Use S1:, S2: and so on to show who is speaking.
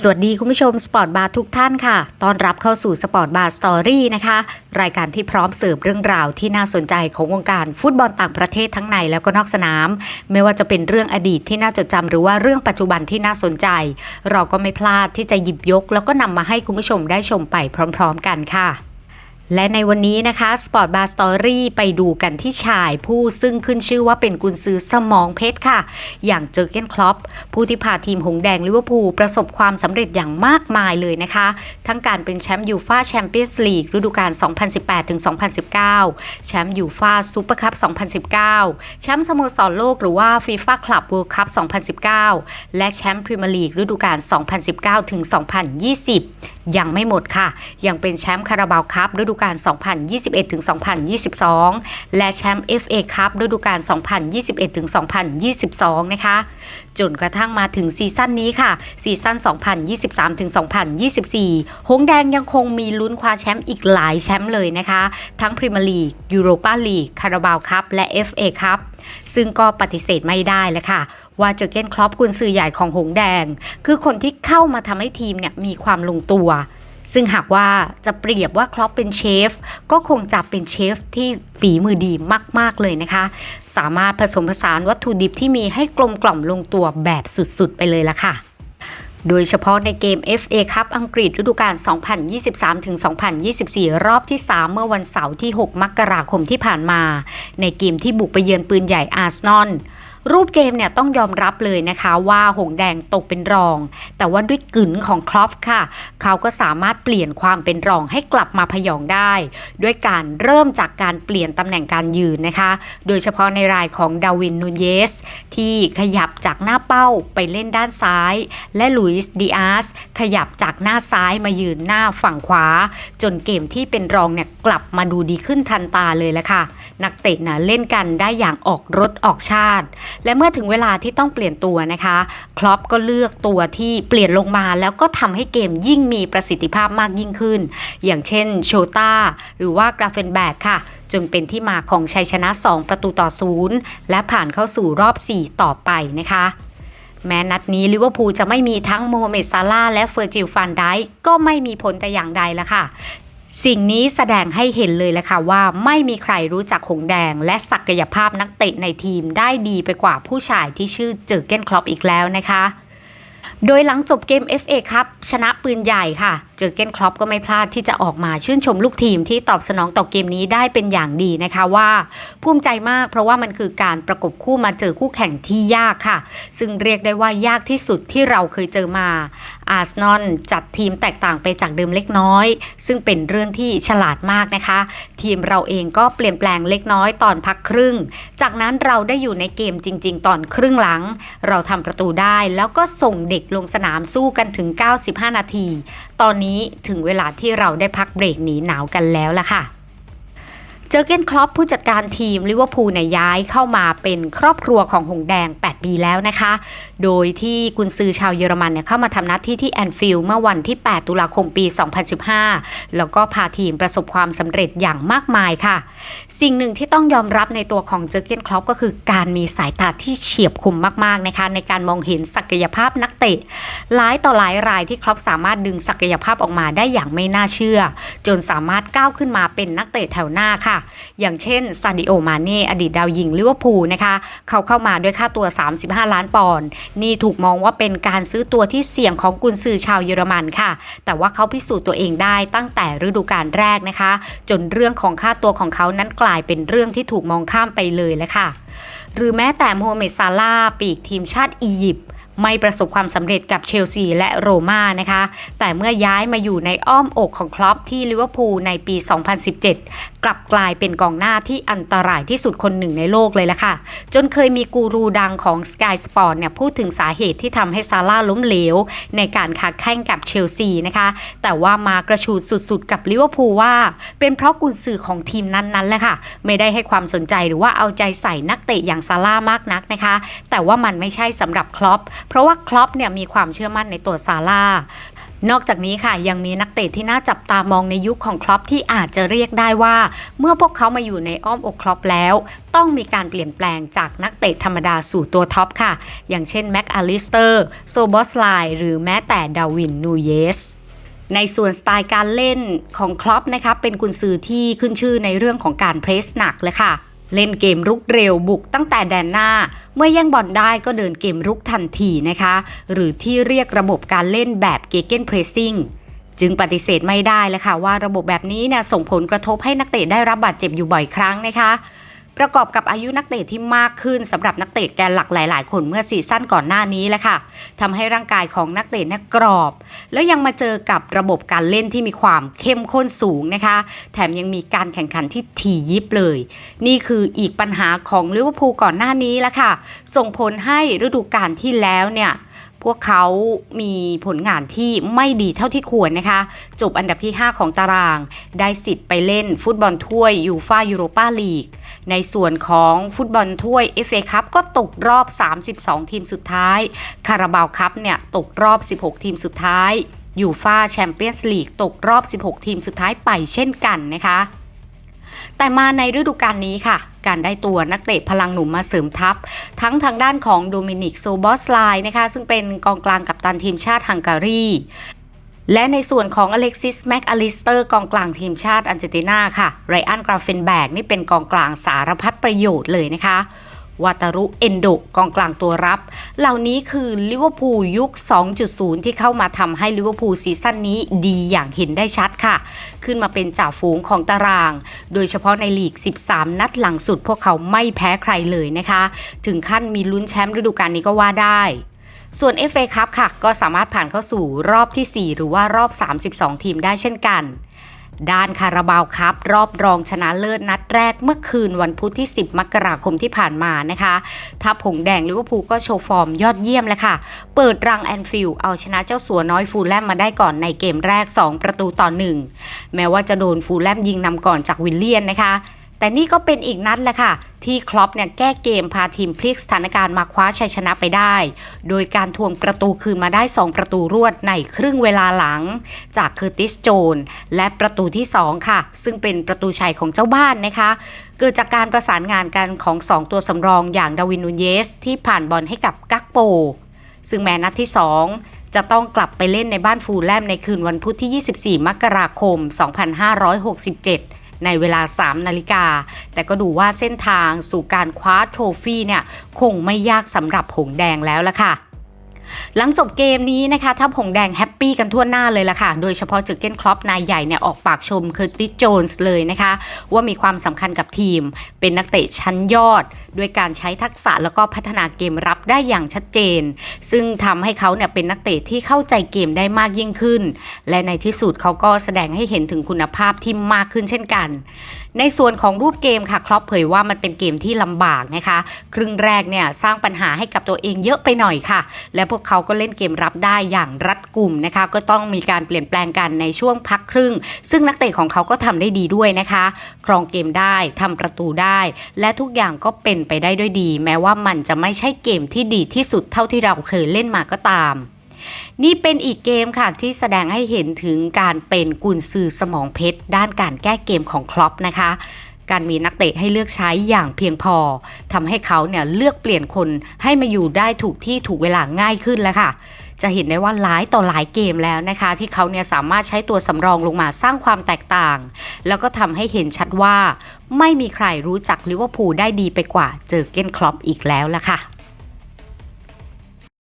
S1: สวัสดีคุณผู้ชมสปอร์ตบาร์ทุกท่านค่ะ ต้อนรับเข้าสู่สปอร์ตบาร์สตอรี่นะคะ รายการที่พร้อมเสิร์ฟเรื่องราวที่น่าสนใจของวงการฟุตบอลต่างประเทศทั้งในแล้วก็นอกสนาม ไม่ว่าจะเป็นเรื่องอดีตที่น่าจดจำหรือว่าเรื่องปัจจุบันที่น่าสนใจ เราก็ไม่พลาดที่จะหยิบยก แล้วก็นำมาให้คุณผู้ชมได้ชมไปพร้อม ๆ กันค่ะ และในวันนี้นะคะ Sport Bar Story ไปดูกันที่ชายผู้ซึ่งขึ้นชื่อว่าเป็นกุนซือสมองเพชรค่ะ อย่างเจอร์เกนคลอปผู้ที่พาทีมหงแดงลิเวอร์พูลประสบความสำเร็จอย่างมากมายเลยนะคะ ทั้งการเป็นแชมป์ยูฟาแชมเปี้ยนส์ลีกฤดูกาล 2018-2019 แชมป์ยูฟาซูเปอร์คัพ 2019 แชมป์สโมสรโลกหรือว่าฟีฟ่าคลับเวิลด์คัพ 2019 และแชมป์พรีเมียร์ลีกฤดูกาล 2019-2020 ยังไม่หมดค่ะ ยังเป็นแชมป์คาราบาวคัพฤดููกาล 2021-2022 และแชมป์ FA คัพฤดูกาล 2021-2022 นะคะ จนกระทั่งมาถึงซีซั่นนี้ค่ะ ซีซั่น 2023-2024 หงแดงยังคงมีลุ้นคว้าแชมป์อีกหลายแชมป์เลยนะคะ ทั้งพรีเมียร์ลีกยูโรปาลีกคาราบาวคัพและ FA คัพซึ่งก็ปฏิเสธไม่ได้เลยค่ะว่าเจอเกนคลอปกุนซือใหญ่ของหงแดง คือคนที่เข้ามาทำให้ทีมเนี่ยมีความลงตัว ซึ่งหากว่าจะเปรียบว่าคลอปเป็นเชฟ ก็คงจะเป็นเชฟที่ฝีมือดีมาก ๆ เลยนะคะ สามารถผสมผสานวัตถุดิบที่มีให้กลมกล่อมลงตัวแบบสุด ๆ ไปเลยละค่ะโดยเฉพาะในเกม FA คัพอังกฤษฤดูกาล 2023-2024 รอบที่ 3 เมื่อวันเสาร์ที่ 6 มกราคมที่ผ่านมา ในเกมที่บุกไปเยือนปืนใหญ่อาร์เซนอล รูปเกมเนี่ยต้องยอมรับเลยนะคะว่าหงแดงตกเป็นรอง แต่ว่าด้วยกึ๋นของคลอฟค่ะ เขาก็สามารถเปลี่ยนความเป็นรองให้กลับมาพยองได้ ด้วยการเริ่มจากการเปลี่ยนตำแหน่งการยืนนะคะ โดยเฉพาะในรายของดาวินนูเยส ที่ขยับจากหน้าเป้าไปเล่นด้านซ้าย และลุยส์ดิอาสขยับจากหน้าซ้ายมายืนหน้าฝั่งขวา จนเกมที่เป็นรองเนี่ยกลับมาดูดีขึ้นทันตาเลยแหละค่ะ นักเตะนะเล่นกันได้อย่างออกรถออกชาติและเมื่อถึงเวลาที่ต้องเปลี่ยนตัวนะคะคลอปก็เลือกตัวที่เปลี่ยนลงมาแล้วก็ทำให้เกมยิ่งมีประสิทธิภาพมากยิ่งขึ้น อย่างเช่นโชตาหรือว่ากราเฟนแบกค่ะจนเป็นที่มาของชัยชนะ 2 ประตูต่อศูนย์และผ่านเข้าสู่รอบ 4 ต่อไปนะคะ แม้นัดนี้ลิเวอร์พูลจะไม่มีทั้งโมฮัมเหม็ดซาลาและเฟอร์จิลฟานได์ก็ไม่มีผลแต่อย่างใดละค่ะ สิ่งนี้แสดงให้เห็นเลยแหละค่ะว่าไม่มีใครรู้จักหงแดง และศักยภาพนักเตะในทีมได้ดีไปกว่าผู้ชายที่ชื่อเจอเกนคลอปอีกแล้วนะคะ โดยหลังจบเกม FA ครับชนะปืนใหญ่ค่ะ เจอเกนคลอปก็ไม่พลาดที่จะออกมาชื่นชมลูกทีมที่ตอบสนองต่อเกมนี้ได้เป็นอย่างดีนะคะว่าภูมิใจมากเพราะว่ามันคือการประกบคู่มาเจอคู่แข่งที่ยากค่ะ ซึ่งเรียกได้ว่ายากที่สุดที่เราเคยเจอมา อาร์เซนอลจัดทีมแตกต่างไปจากเดิมเล็กน้อย ซึ่งเป็นเรื่องที่ฉลาดมากนะคะ ทีมเราเองก็เปลี่ยนแปลงเล็กน้อยตอนพักครึ่ง จากนั้นเราได้อยู่ในเกมจริง ๆ ตอนครึ่งหลัง เราทำประตูได้แล้วก็ส่งเด็กลงสนามสู้กันถึง 95 นาที ตอนนี้ถึงเวลาที่เราได้พักเบรกหนีหนาวกันแล้วล่ะค่ะ เจอเกนคลอปผู้จัดการทีมลิเวอร์พูลเนี่ยย้ายเข้ามาเป็นครอบครัวของหงแดง 8 ปีแล้วนะคะ โดยที่กุนซือชาวเยอรมันเนี่ยเข้ามาทำหน้าที่ที่แอนฟิลด์เมื่อวันที่ 8 ตุลาคมปี 2015 แล้วก็พาทีมประสบความสำเร็จอย่างมากมายค่ะ สิ่งหนึ่งที่ต้องยอมรับในตัวของเจอเกนคลอปก็คือการมีสายตาที่เฉียบคมมากๆนะคะในการมองเห็นศักยภาพนักเตะหลายต่อหลายรายที่คลอปสามารถดึงศักยภาพออกมาได้อย่างไม่น่าเชื่อ จนสามารถก้าวขึ้นมาเป็นนักเตะแถวหน้าค่ะอย่างเช่นซาดิโอมาเน่อดีตดาวยิงลิเวอร์พูลนะคะ เขาเข้ามาด้วยค่าตัว 35 ล้านปอนด์นี่ถูกมองว่าเป็นการซื้อตัวที่เสี่ยงของกุนซือชาวเยอรมันค่ะ แต่ว่าเขาพิสูจน์ตัวเองได้ตั้งแต่ฤดูกาลแรกนะคะ จนเรื่องของค่าตัวของเขานั้นกลายเป็นเรื่องที่ถูกมองข้ามไปเลยแล้วค่ะ หรือแม้แต่โมฮัมเหม็ดซาลาปีกทีมชาติอียิปต์ ไม่ประสบความสำเร็จกับเชลซีและโรม่านะคะ แต่เมื่อย้ายมาอยู่ในอ้อมอกของคลอปที่ลิเวอร์พูลในปี 2017 กลับกลายเป็นกองหน้าที่อันตรายที่สุดคนหนึ่งในโลกเลยละค่ะ จนเคยมีกูรูดังของ Sky Sport เนี่ยพูดถึงสาเหตุที่ทำให้ซาร่าล้มเหลว ในการค้าแข่งกับเชลซีนะคะ แต่ว่ามากระชูดสุดๆ กับลิเวอร์พูลว่า เป็นเพราะกุนซือของทีมนั้นๆแหละค่ะ ไม่ได้ให้ความสนใจหรือว่าเอาใจใส่นักเตะอย่างซาร่ามากนักนะคะ แต่ว่ามันไม่ใช่สำหรับคลอปเพราะว่าคลอปเนี่ยมีความเชื่อมั่นในตัวซาร่านอกจากนี้ค่ะยังมีนักเตะที่น่าจับตามองในยุคของคลอปที่อาจจะเรียกได้ว่า เมื่อพวกเขามาอยู่ในอ้อมอกคลอปแล้ว ต้องมีการเปลี่ยนแปลงจากนักเตะธรรมดาสู่ตัวท็อปค่ะ อย่างเช่นแม็กอลิสเตอร์โซบอสไลหรือแม้แต่ดาวินนูเยสในส่วนสไตล์การเล่นของคลอปนะคะเป็นกุนซือที่ขึ้นชื่อในเรื่องของการเพรสหนักเลยค่ะ เล่นเกมรุกเร็วบุกตั้งแต่แดนหน้า เมื่อแย่งบอลได้ก็เดินเกมรุกทันทีนะคะ หรือที่เรียกระบบการเล่นแบบเกเกนเพรสซิ่งจึงปฏิเสธไม่ได้เลยค่ะว่าระบบแบบนี้เนี่ยส่งผลกระทบให้นักเตะได้รับบาดเจ็บอยู่บ่อยครั้งนะคะ ประกอบกับอายุนักเตะที่มากขึ้นสำหรับนักเตะแกนหลักหลาย ๆ คนเมื่อซีซั่นก่อนหน้านี้แหละค่ะทำให้ร่างกายของนักเตะนี่ยกรอบ แล้วยังมาเจอกับระบบการเล่นที่มีความเข้มข้นสูงนะคะ แถมยังมีการแข่งขันที่ถี่ยิบเลย นี่คืออีกปัญหาของลิเวอร์พูลก่อนหน้านี้และค่ะ ส่งผลให้ฤดูกาลที่แล้วเนี่ย พวกเขามีผลงานที่ไม่ดีเท่าที่ควรนะคะ จบอันดับที่ 5 ของตาราง ได้สิทธิ์ไปเล่นฟุตบอลถ้วยยูฟายูโรปาลีก ในส่วนของฟุตบอลถ้วย FA คัพก็ตกรอบ 32 ทีมสุดท้าย คาราบาวคัพเนี่ยตกรอบ 16 ทีมสุดท้ายยูฟาแชมเปี้ยนส์ลีกตกรอบ 16 ทีมสุดท้ายไปเช่นกันนะคะ แต่มาในฤดูกาลนี้ค่ะ การได้ตัวนักเตะพลังหนุ่มมาเสริมทัพ ทั้งทางด้านของโดมินิกโซบอสไลนะคะ ซึ่งเป็นกองกลางกับตันทีมชาติฮังการีและในส่วนของอเล็กซิสแม็กอลิสเตอร์กองกลางทีมชาติอาร์เจนตินาค่ะไรอันกราเฟนแบกนี่เป็นกองกลางสารพัดประโยชน์เลยนะคะ วาตารุเอนโดกองกลางตัวรับ เหล่านี้คือลิเวอร์พูลยุค 2.0 ที่เข้ามาทำให้ลิเวอร์พูลซีซั่นนี้ดีอย่างเห็นได้ชัดค่ะ ขึ้นมาเป็นจ่าฝูงของตาราง โดยเฉพาะในลีก 13 นัดหลังสุดพวกเขาไม่แพ้ใครเลยนะคะ ถึงขั้นมีลุ้นแชมป์ฤดูกาลนี้ก็ว่าได้ส่วน FA ครับค่ะ ก็สามารถผ่านเข้าสู่รอบที่ 4 หรือว่ารอบ 32 ทีมได้เช่นกัน ด้านคาราบาวครับ รอบรองชนะเลิศนัดแรกเมื่อคืนวันพุธที่ 10 มกราคมที่ผ่านมานะคะทัพผงแดงลิเวอร์พูลก็โชว์ฟอร์มยอดเยี่ยมเลยค่ะ เปิดรังแอนฟิลด์เอาชนะเจ้าสัวน้อยฟูลแลมมาได้ก่อนในเกมแรก 2 ประตูต่อ 1 แม้ว่าจะโดนฟูลแลมยิงนำก่อนจากวิลเลียนนะคะ แต่นี่ก็เป็นอีกนัดแหละค่ะ ที่คลอปเนี่ยแก้เกมพาทีมพลิกสถานการณ์มาคว้าชัยชนะไปได้ โดยการทวงประตูคืนมาได้ 2 ประตูรวดในครึ่งเวลาหลัง จากเคอร์ติสโจน และประตูที่ 2 ค่ะ ซึ่งเป็นประตูชัยของเจ้าบ้านนะคะ เกิดจากการประสานงานกันของ 2 ตัวสำรองอย่างดาวินนูเยส ที่ผ่านบอลให้กับกักโป ซึ่งแม้นัดที่ 2จะต้องกลับไปเล่นในบ้านฟูลแลมในคืนวันพุธที่ 24 มกราคม 2567 ในเวลา 3 นาฬิกา แต่ก็ดูว่าเส้นทางสู่การคว้าโทรฟี่เนี่ยคงไม่ยากสำหรับหงแดงแล้วละค่ะ หลังจบเกมนี้นะคะทัพหงแดงแฮปปี้กันทั่วหน้าเลยล่ะค่ะ โดยเฉพาะเจอเกนคลอปนายใหญ่เนี่ยออกปากชมเคอติสโจนส์เลยนะคะ ว่ามีความสำคัญกับทีม เป็นนักเตะชั้นยอด ด้วยการใช้ทักษะแล้วก็พัฒนาเกมรับได้อย่างชัดเจน ซึ่งทำให้เขาเนี่ยเป็นนักเตะที่เข้าใจเกมได้มากยิ่งขึ้น และในที่สุดเขาก็แสดงให้เห็นถึงคุณภาพที่มากขึ้นเช่นกัน ในส่วนของรูปเกมค่ะครอปเผยว่ามันเป็นเกมที่ลำบากนะคะ ครึ่งแรกเนี่ยสร้างปัญหาให้กับตัวเองเยอะไปหน่อยค่ะ และพวกเขาก็เล่นเกมรับได้อย่างรัดกุมนะคะ ก็ต้องมีการเปลี่ยนแปลงกันในช่วงพักครึ่ง ซึ่งนักเตะของเขาก็ทำได้ดีด้วยนะคะ ครองเกมได้ทำประตูได้ และทุกอย่างก็เป็นไปได้ด้วยดี แม้ว่ามันจะไม่ใช่เกมที่ดีที่สุดเท่าที่เราเคยเล่นมาก็ตาม นี่เป็นอีกเกมค่ะที่แสดงให้เห็นถึงการเป็นกุนซือสมองเพชร ด้านการแก้เกมของคลอปนะคะการมีนักเตะให้เลือกใช้อย่างเพียงพอทำให้เขาเนี่ยเลือกเปลี่ยนคนให้มาอยู่ได้ถูกที่ถูกเวลาง่ายขึ้นแล้วค่ะ จะเห็นได้ว่าหลายต่อหลายเกมแล้วนะคะ ที่เขาเนี่ยสามารถใช้ตัวสำรองลงมาสร้างความแตกต่าง แล้วก็ทำให้เห็นชัดว่า ไม่มีใครรู้จักลิเวอร์พูลได้ดีไปกว่าเจอเก้นคลอปอีกแล้วล่ะค่ะ